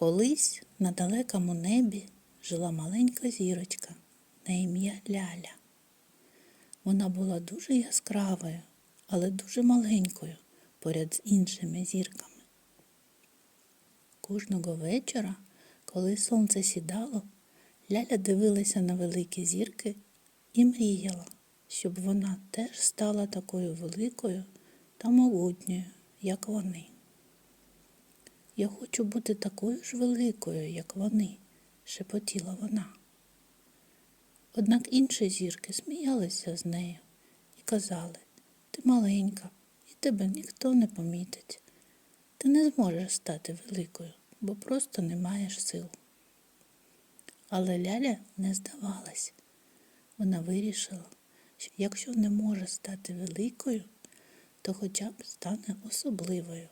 Колись на далекому небі жила маленька зірочка на ім'я Ляля. Вона була дуже яскравою, але дуже маленькою поряд з іншими зірками. Кожного вечора, коли сонце сідало, Ляля дивилася на великі зірки і мріяла, щоб вона теж стала такою великою та могутньою, як вони. Я хочу бути такою ж великою, як вони, шепотіла вона. Однак інші зірки сміялися з нею і казали, ти маленька, і тебе ніхто не помітить. Ти не зможеш стати великою, бо просто не маєш сил. Але Ляля не здавалась. Вона вирішила, що якщо не може стати великою, то хоча б стане особливою.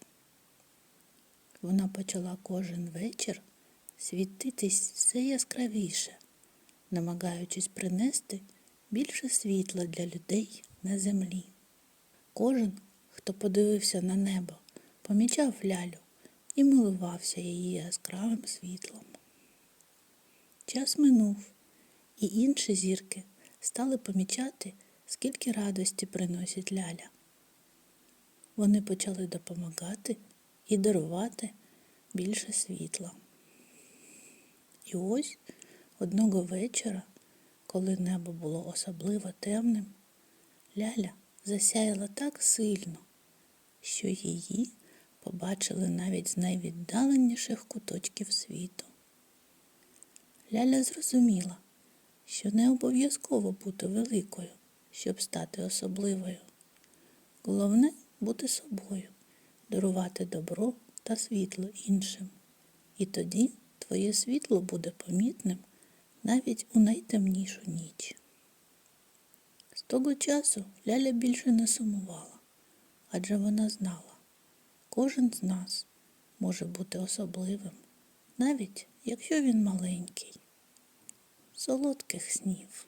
Вона почала кожен вечір світитись все яскравіше, намагаючись принести більше світла для людей на землі. Кожен, хто подивився на небо, помічав лялю і милувався її яскравим світлом. Час минув, і інші зірки стали помічати, скільки радості приносить ляля. Вони почали допомагати і дарувати більше світла. І ось одного вечора, коли небо було особливо темним, Ляля засяяла так сильно, що її побачили навіть з найвіддаленіших куточків світу. Ляля зрозуміла, що не обов'язково бути великою, щоб стати особливою. Головне бути собою, дарувати добро та світло іншим. І тоді твоє світло буде помітним навіть у найтемнішу ніч. З того часу Ляля більше не сумувала, адже вона знала, кожен з нас може бути особливим, навіть якщо він маленький. Солодких снів.